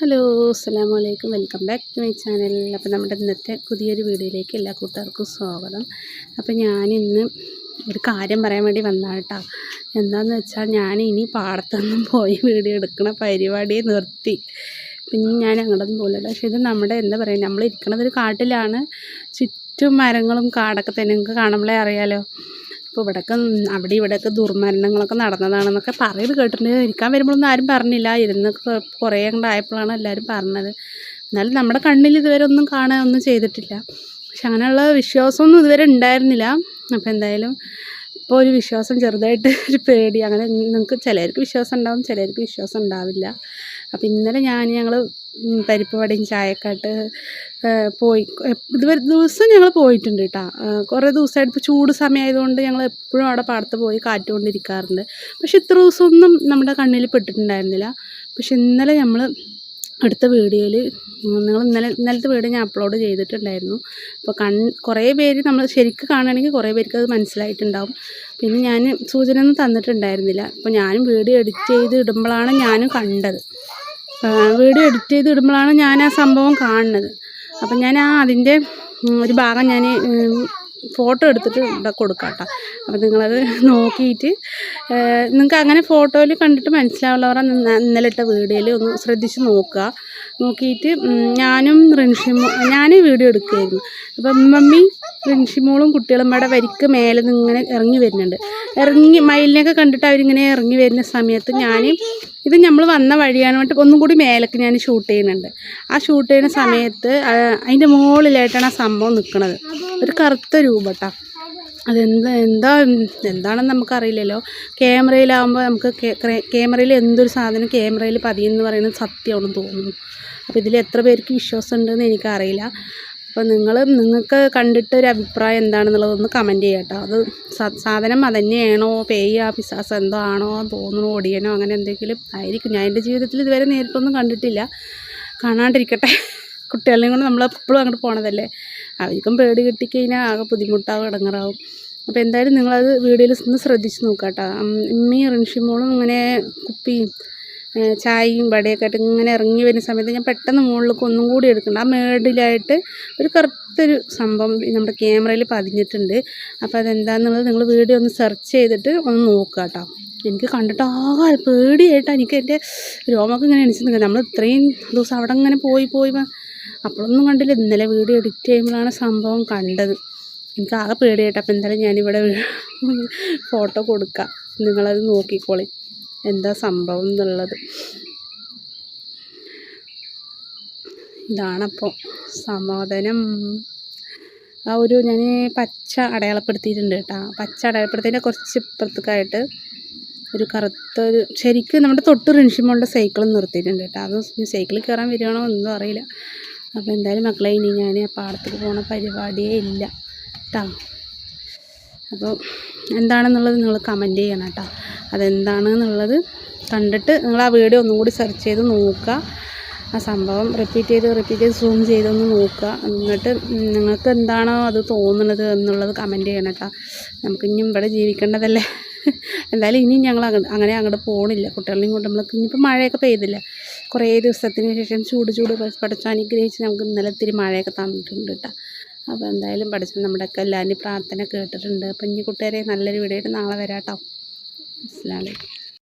Hello അസ്സാം വലൈക്കും welcome back to my channel. അപ്പോൾ നമ്മുടെ ഇന്നത്തെ പുതിയൊരു വീഡിയോയിലേക്ക് എല്ലാ കൂട്ടുകാർക്കും സ്വാഗതം. അപ്പോൾ ഞാനിന്ന് ഒരു കാര്യം പറയാൻ വേണ്ടി വന്നതാണ് കേട്ടോ എന്താണെന്ന് വെച്ചാൽ ഞാൻ ഇനി പാടത്തൊന്നും പോയി വീഡിയോ എടുക്കണ പരിപാടിയെ നിർത്തി. പിന്നെ ഞാൻ അങ്ങോട്ടൊന്നും പോകില്ല പക്ഷേ ഇത് നമ്മുടെ എന്താ പറയുക നമ്മൾ ഇരിക്കണത് ഒരു കാട്ടിലാണ്. ചുറ്റും മരങ്ങളും കാടൊക്കെ തന്നെ. നിങ്ങൾക്ക് കാണുമ്പോഴേ അറിയാലോ. അപ്പോൾ ഇവിടെയൊക്കെ അവിടെ ഇവിടെയൊക്കെ ദുർമരണങ്ങളൊക്കെ നടന്നതാണെന്നൊക്കെ പറയുന്നത് കേട്ടിട്ടുണ്ട്. ഇരിക്കാൻ വരുമ്പോഴൊന്നും ആരും പറഞ്ഞില്ല. ഇരുന്ന് കുറേ കണ്ടായപ്പോഴാണ് എല്ലാവരും പറഞ്ഞത്. എന്നാലും നമ്മുടെ കണ്ണിൽ ഇതുവരെ ഒന്നും കാണാൻ ഒന്നും ചെയ്തിട്ടില്ല. പക്ഷെ അങ്ങനെയുള്ള വിശ്വാസമൊന്നും ഇതുവരെ ഉണ്ടായിരുന്നില്ല. അപ്പോൾ എന്തായാലും ഇപ്പോൾ ഒരു വിശ്വാസം ചെറുതായിട്ട് ഒരു പേടി. അങ്ങനെ നിങ്ങൾക്ക് ചിലർക്ക് വിശ്വാസം ഉണ്ടാവും ചിലർക്ക് വിശ്വാസം ഉണ്ടാവില്ല. അപ്പോൾ ഇന്നലെ ഞാൻ ഞങ്ങൾ പരിപ്പ് വടയും ചായക്കാട്ട് പോയി. ഇതുവരെ ദിവസം ഞങ്ങൾ പോയിട്ടുണ്ട് കേട്ടോ കുറേ ദിവസമായിട്ട് ഇപ്പോൾ ചൂട് സമയമായതുകൊണ്ട് ഞങ്ങൾ എപ്പോഴും അവിടെ പാടത്ത് പോയി കാറ്റുകൊണ്ടിരിക്കാറുണ്ട്. പക്ഷെ ഇത്ര ദിവസമൊന്നും നമ്മുടെ കണ്ണിൽ പെട്ടിട്ടുണ്ടായിരുന്നില്ല. പക്ഷെ ഇന്നലെ നമ്മൾ അടുത്ത വീഡിയോയിൽ നിങ്ങൾ ഇന്നലെ ഇന്നലത്തെ വീഡിയോ ഞാൻ അപ്ലോഡ് ചെയ്തിട്ടുണ്ടായിരുന്നു. അപ്പോൾ കൺ കുറേ പേര് നമ്മൾ ശരിക്കും കാണുകയാണെങ്കിൽ കുറേ പേർക്ക് അത് മനസ്സിലായിട്ടുണ്ടാവും. പിന്നെ ഞാൻ സൂചന ഒന്നും തന്നിട്ടുണ്ടായിരുന്നില്ല. അപ്പോൾ ഞാനും വീഡിയോ എഡിറ്റ് ചെയ്ത് ഇടുമ്പോഴാണ് ഞാനും കണ്ടത്. വീഡിയോ എഡിറ്റ് ചെയ്ത് ഇടുമ്പോഴാണ് ഞാൻ ആ സംഭവം കാണുന്നത്. അപ്പം ഞാൻ ആ അതിന്റെ ഒരു ഭാഗം ഞാൻ ഫോട്ടോ എടുത്തിട്ട് ഇവിടെ കൊടുക്കാം കേട്ടോ അപ്പം നിങ്ങളത് നോക്കിയിട്ട് നിങ്ങൾക്ക് അങ്ങനെ ഫോട്ടോയിൽ കണ്ടിട്ട് മനസ്സിലാവുള്ളവരെ ഇന്നലെ ഇട്ട വീഡിയോയിൽ ഒന്ന് ശ്രദ്ധിച്ച് നോക്കുക. നോക്കിയിട്ട് ഞാനും റിൻഷിമോ ഞാൻ വീഡിയോ എടുക്കുകയായിരുന്നു അപ്പം മമ്മി റിൻഷിമോളും കുട്ടികളും ഇവിടെ വരിക്ക് മേലെ നിന്ന് ഇങ്ങനെ ഇറങ്ങി വരുന്നുണ്ട്. ഇറങ്ങി മയിലിനെയൊക്കെ കണ്ടിട്ട് അവരിങ്ങനെ ഇറങ്ങി വരുന്ന സമയത്ത് ഞാൻ ഇത് നമ്മൾ വന്ന വഴിയാണ് വേണ്ടി ഒന്നും കൂടി മേലേക്ക് ഞാൻ ഷൂട്ട് ചെയ്യുന്നുണ്ട്. ആ ഷൂട്ട് ചെയ്യുന്ന സമയത്ത് അതിന്റെ മുകളിലായിട്ടാണ് ആ സംഭവം നിൽക്കുന്നത് ഒരു കറുത്ത രൂപട്ടാ. അതെന്ത് എന്താ എന്താണെന്ന് നമുക്കറിയില്ലല്ലോ. ക്യാമറയിലാവുമ്പോൾ നമുക്ക് ക്യാമറയിൽ എന്തൊരു സാധനം ക്യാമറയിൽ പതിയെന്ന് പറയുന്നത് സത്യമാണെന്ന് തോന്നുന്നു. അപ്പോൾ ഇതിൽ എത്ര പേർക്ക് വിശ്വാസം ഉണ്ടെന്ന് എനിക്കറിയില്ല. അപ്പോൾ നിങ്ങൾ നിങ്ങൾക്ക് കണ്ടിട്ട് ഒരു അഭിപ്രായം എന്താണെന്നുള്ളതൊന്ന് കമന്റ് ചെയ്യാം കേട്ടോ അത് സാധനം അതന്നെയാണോ? പേയ പിസാസ് എന്തോ ആണോ തോന്നണോ ഒടിയനോ അങ്ങനെ എന്തെങ്കിലും ആയിരിക്കും. ഞാൻ എന്റെ ജീവിതത്തിൽ ഇതുവരെ നേരിട്ടൊന്നും കണ്ടിട്ടില്ല. കാണാണ്ടിരിക്കട്ടെ. കുട്ടികളെയും കൊണ്ട് നമ്മളെപ്പോഴും അങ്ങോട്ട് പോണതല്ലേ? അവർക്കും പേടി കിട്ടിക്കഴിഞ്ഞാൽ ആകെ ബുദ്ധിമുട്ടാവും ഇടങ്ങറാവും അപ്പോൾ എന്തായാലും നിങ്ങളത് വീഡിയോയിൽ ഒന്ന് ശ്രദ്ധിച്ച് നോക്കുക കേട്ടോ ഉമ്മയും റിൻഷിമോളും ഇങ്ങനെ കുപ്പിയും ചായയും വടയൊക്കെ ആയിട്ട് ഇങ്ങനെ ഇറങ്ങി വരുന്ന സമയത്ത് ഞാൻ പെട്ടെന്ന് മുകളിലേക്ക് ഒന്നും കൂടി എടുക്കുന്നുണ്ട്. ആ മേടിലായിട്ട് ഒരു കറുത്തൊരു സംഭവം നമ്മുടെ ക്യാമറയിൽ പതിഞ്ഞിട്ടുണ്ട്. അപ്പോൾ അതെന്താണെന്നുള്ളത് നിങ്ങൾ വീഡിയോ ഒന്ന് സെർച്ച് ചെയ്തിട്ട് ഒന്ന് നോക്കുക കേട്ടോ എനിക്ക് കണ്ടിട്ട് ആകെ പേടിയായിട്ടാണ് എനിക്ക് എന്റെ രോമൊക്കെ ഇങ്ങനെ എണിച്ച് നിൽക്കുക നമ്മൾ ഇത്രയും ദിവസം അവിടെ ഇങ്ങനെ പോയി പോയി അപ്പോഴൊന്നും കണ്ടില്ല. ഇന്നലെ വീഡിയോ എഡിറ്റ് ചെയ്യുമ്പോഴാണ് സംഭവം കണ്ടത്. എനിക്ക് ആകെ പേടിയായിട്ട്. അപ്പോൾ എന്തായാലും ഞാനിവിടെ ഫോട്ടോ കൊടുക്കാം. നിങ്ങളത് നോക്കിക്കോളി. എന്താ സംഭവം എന്നുള്ളത്. ഇതാണപ്പോൾ സമാധാനം. ആ ഒരു ഞാൻ പച്ച അടയാളപ്പെടുത്തിയിട്ടുണ്ട് കേട്ടോ. പച്ച അടയാളപ്പെടുത്തിന്റെ കുറച്ച് ഇപ്പുറത്തേക്കായിട്ട് ഒരു കറുത്ത ഒരു ശരിക്കും നമ്മുടെ തൊട്ട് റിൻഷിമോളുടെ സൈക്കിൾ നിർത്തിയിട്ടുണ്ട് കേട്ടോ. അത് സൈക്കിളിൽ കയറാൻ വരികയാണോ ഒന്നും അറിയില്ല. അപ്പോൾ എന്തായാലും മക്കളെ ഇനി ഞാൻ ആ പാടത്തേക്ക് പോകുന്ന പരിപാടിയേ ഇല്ല കേട്ടോ അപ്പോൾ എന്താണെന്നുള്ളത് നിങ്ങൾ കമന്റ് ചെയ്യണം കേട്ടോ അതെന്താണെന്നുള്ളത് കണ്ടിട്ട് നിങ്ങൾ ആ വീഡിയോ ഒന്നും കൂടി സെർച്ച് ചെയ്ത് നോക്കുക. ആ സംഭവം റിപ്പീറ്റ് ചെയ്ത് റിപ്പീറ്റ് ചെയ്ത് സൂം ചെയ്തൊന്ന് നോക്കുക. എന്നിട്ട് നിങ്ങൾക്ക് എന്താണോ അത് തോന്നുന്നത് എന്നുള്ളത് കമന്റ് ചെയ്യണം കേട്ടോ നമുക്കിനി ഇവിടെ ജീവിക്കേണ്ടതല്ലേ? എന്തായാലും ഇനിയും ഞങ്ങൾ അങ്ങനെ അങ്ങോട്ട് പോകണില്ല കുട്ടികളെയും കൊണ്ട് നമ്മൾ ഇനിയിപ്പോൾ മഴയൊക്കെ പെയ്തില്ല. കുറേ ദിവസത്തിന് ശേഷം ചൂട് ചൂട് പഠിച്ചു അനുഗ്രഹിച്ച് നമുക്ക് ഇന്നലെ ഇത്തിരി മഴയൊക്കെ തന്നിട്ടുണ്ട് കേട്ടോ. അപ്പോൾ എന്തായാലും പഠിച്ചു നമ്മുടെയൊക്കെ എല്ലാവരുടെയും പ്രാർത്ഥന കേട്ടിട്ടുണ്ട്. അപ്പം ഇനി കൂട്ടുകാരെ നല്ലൊരു വീഡിയോ ആയിട്ട് നാളെ വരാം കേട്ടോ. അസ്സലാമു അലൈക്കും.